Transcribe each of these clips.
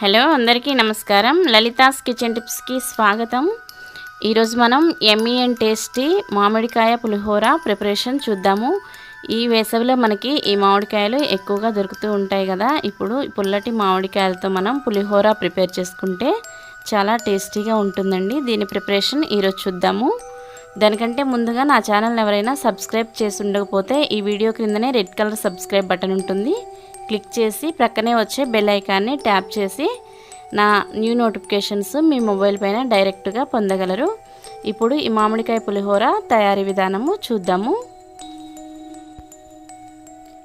Hello అందరికీ నమస్కారం. Lalitha's kitchen టిప్స్కి స్వాగతం. ఈరోజు మనం ఎమ్మీ అండ్ టేస్టీ మామిడికాయ పులిహోర ప్రిపరేషన్ చూద్దాము. ఈ వేసవిలో మనకి ఈ మామిడికాయలు ఎక్కువగా దొరుకుతూ ఉంటాయి కదా. ఇప్పుడు పుల్లటి మామిడికాయలతో మనం పులిహోర ప్రిపేర్ చేసుకుంటే చాలా టేస్టీగా ఉంటుందండి. దీని ప్రిపరేషన్ ఈరోజు చూద్దాము. దానికంటే ముందుగా నా ఛానల్ ఎవరైనా సబ్స్క్రైబ్ చేసి ఉండకపోతే ఈ వీడియో క్రిందనే రెడ్ కలర్ సబ్స్క్రైబ్ బటన్ ఉంటుంది. క్లిక్ చేసి ప్రక్కనే వచ్చే బెల్ ఐకాన్ని ట్యాప్ చేసి నా న్యూ నోటిఫికేషన్స్ మీ మొబైల్ పైన డైరెక్ట్గా పొందగలరు. ఇప్పుడు ఈ మామిడికాయ పులిహోర తయారీ విధానము చూద్దాము.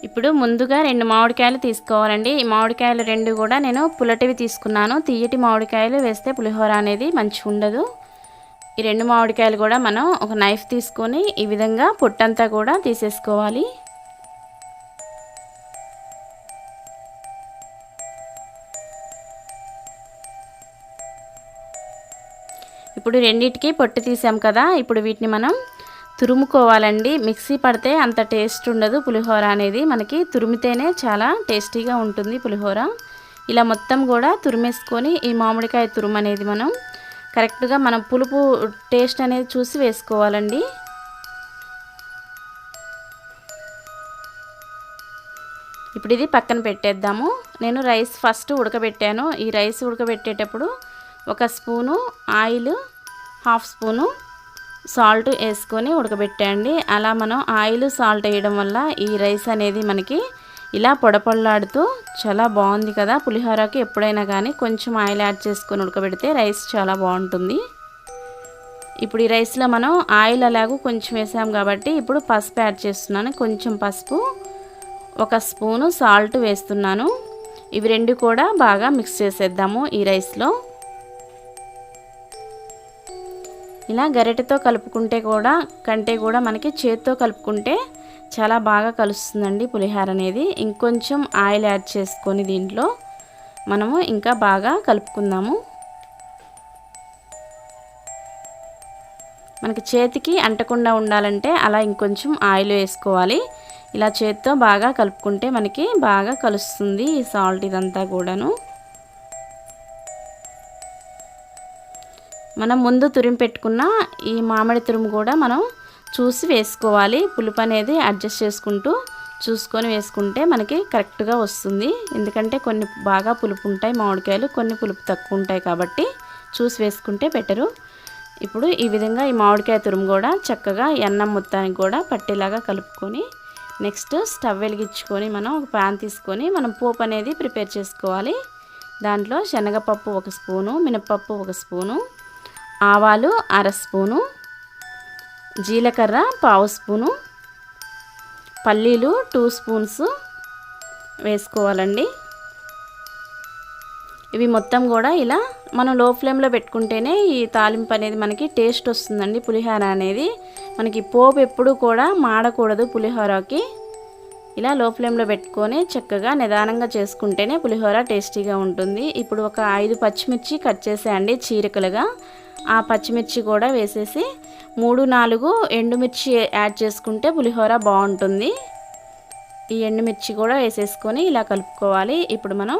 ఇప్పుడు ముందుగా రెండు మామిడికాయలు తీసుకోవాలండి. ఈ మామిడికాయలు రెండు కూడా నేను పులటివి తీసుకున్నాను. తీయటి మామిడికాయలు వేస్తే పులిహోర అనేది మంచిగా ఉండదు. ఈ రెండు మామిడికాయలు కూడా మనం ఒక నైఫ్ తీసుకొని ఈ విధంగా పొట్టంతా కూడా తీసేసుకోవాలి. ఇప్పుడు రెండింటికి పొట్టు తీసాం కదా ఇప్పుడు వీటిని మనం తురుముకోవాలండి. మిక్సీ పడితే అంత టేస్ట్ ఉండదు. పులిహోర అనేది మనకి తురిమితేనే చాలా టేస్టీగా ఉంటుంది పులిహోర. ఇలా మొత్తం కూడా తురిమేసుకొని ఈ మామిడికాయ తురుము అనేది మనం కరెక్ట్గా మనం పులుపు టేస్ట్ అనేది చూసి వేసుకోవాలండి. ఇప్పుడు ఇది పక్కన పెట్టేద్దాము. నేను రైస్ ఫస్ట్ ఉడకబెట్టాను. ఈ రైస్ ఉడకబెట్టేటప్పుడు ఒక spoon oil half spoon salt వేసుకొని ఉడకబెట్టండి అలా మనం ఆయిల్ సాల్ట్ వేయడం వల్ల ఈ రైస్ అనేది మనకి ఇలా పొడపొడలాడుతూ చాలా బాగుంది కదా. పులిహోరకి ఎప్పుడైనా కానీ కొంచెం ఆయిల్ యాడ్ చేసుకొని ఉడకబెడితే రైస్ చాలా బాగుంటుంది. ఇప్పుడు ఈ రైస్లో మనం ఆయిల్ అలాగూ కొంచెం వేసాం కాబట్టి ఇప్పుడు పసుపు యాడ్ చేస్తున్నాను. కొంచెం పసుపు ఒక స్పూను సాల్ట్ వేస్తున్నాను. ఇవి రెండు కూడా బాగా మిక్స్ చేసేద్దాము ఈ రైస్లో. ఇలా గరిటెతో కలుపుకుంటే కూడా కంటే కూడా మనకి చేతితో కలుపుకుంటే చాలా బాగా కలుస్తుందండి పులిహార అనేది. ఇంకొంచెం ఆయిల్ యాడ్ చేసుకొని దీంట్లో మనము ఇంకా బాగా కలుపుకుందాము. మనకి చేతికి అంటకుండా ఉండాలంటే అలా ఇంకొంచెం ఆయిల్ వేసుకోవాలి. ఇలా చేతితో బాగా కలుపుకుంటే మనకి బాగా కలుస్తుంది ఈ సాల్ట్ ఇదంతా కూడాను. మనం ముందు తురిమి పెట్టుకున్న ఈ మామిడి తురుము కూడా మనం చూసి వేసుకోవాలి. పులుపు అనేది అడ్జస్ట్ చేసుకుంటూ చూసుకొని వేసుకుంటే మనకి కరెక్ట్గా వస్తుంది. ఎందుకంటే కొన్ని బాగా పులుపు ఉంటాయి మామిడికాయలు కొన్ని పులుపు తక్కువ ఉంటాయి కాబట్టి చూసి వేసుకుంటే బెటరు. ఇప్పుడు ఈ విధంగా ఈ మామిడికాయ తురుము కూడా చక్కగా ఎన్నం మొత్తానికి కూడా పట్టేలాగా కలుపుకొని నెక్స్ట్ స్టవ్ వెలిగించుకొని మనం ఒక ప్యాన్ తీసుకొని మనం పోపు అనేది ప్రిపేర్ చేసుకోవాలి. దాంట్లో శనగపప్పు ఒక స్పూను మినపప్పు ఒక స్పూను ఆవాలు అర స్పూను జీలకర్ర పావు స్పూను పల్లీలు టూ స్పూన్స్ వేసుకోవాలండి. ఇవి మొత్తం కూడా ఇలా మనం లో ఫ్లేమ్లో పెట్టుకుంటేనే ఈ తాలింపు అనేది మనకి టేస్ట్ వస్తుందండి పులిహోర అనేది. మనకి పోపు ఎప్పుడు కూడా మాడకూడదు పులిహోరకి. ఇలా లో ఫ్లేమ్లో పెట్టుకొని చక్కగా నిదానంగా చేసుకుంటేనే పులిహోర టేస్టీగా ఉంటుంది. ఇప్పుడు ఒక ఐదు పచ్చిమిర్చి కట్ చేసేయండి చీరికలుగా. ఆ పచ్చిమిర్చి కూడా వేసేసి మూడు నాలుగు ఎండుమిర్చి యాడ్ చేసుకుంటే పులిహోర బాగుంటుంది. ఈ ఎండుమిర్చి కూడా వేసేసుకొని ఇలా కలుపుకోవాలి. ఇప్పుడు మనం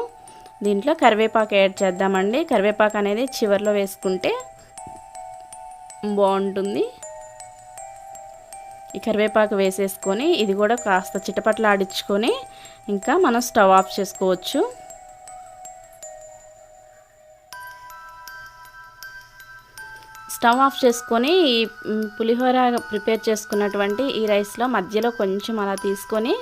దీంట్లో కరివేపాకు యాడ్ చేద్దామండి. కరివేపాకు అనేది చివరిలో వేసుకుంటే బాగుంటుంది. ఈ కరివేపాకు వేసేసుకొని ఇది కూడా కాస్త చిటపట్లాడించుకొని ఇంకా మనం స్టవ్ ఆఫ్ చేసుకోవచ్చు. స్టవ్ ఆఫ్ చేసుకొని ఈ పులిహోర ప్రిపేర్ చేసుకున్నటువంటి ఈ రైస్లో మధ్యలో కొంచెం అలా తీసుకొని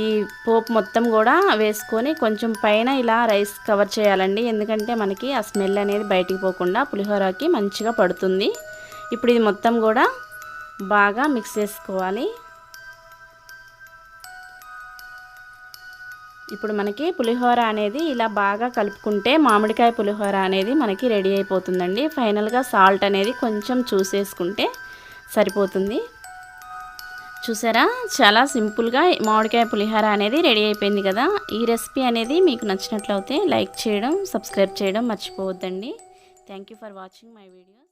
ఈ పోపు మొత్తం కూడా వేసుకొని కొంచెం పైన ఇలా రైస్ కవర్ చేయాలండి. ఎందుకంటే మనకి ఆ స్మెల్ అనేది బయటికి పోకుండా పులిహోరకి మంచిగా పడుతుంది. ఇప్పుడు ఇది మొత్తం కూడా బాగా మిక్స్ చేసుకోవాలి. ఇప్పుడు మనకి పులిహోర అనేది ఇలా బాగా కలుపుకుంటే మామిడికాయ పులిహోర అనేది మనకి రెడీ అయిపోతుందండి. ఫైనల్గా సాల్ట్ అనేది కొంచెం చూసేసుకుంటే సరిపోతుంది. చూసారా? చాలా సింపుల్గా మామిడికాయ పులిహోర అనేది రెడీ అయిపోయింది కదా. ఈ రెసిపీ అనేది మీకు నచ్చినట్లయితే లైక్ చేయడం సబ్స్క్రైబ్ చేయడం మర్చిపోవద్దండి. Thank you for watching my videos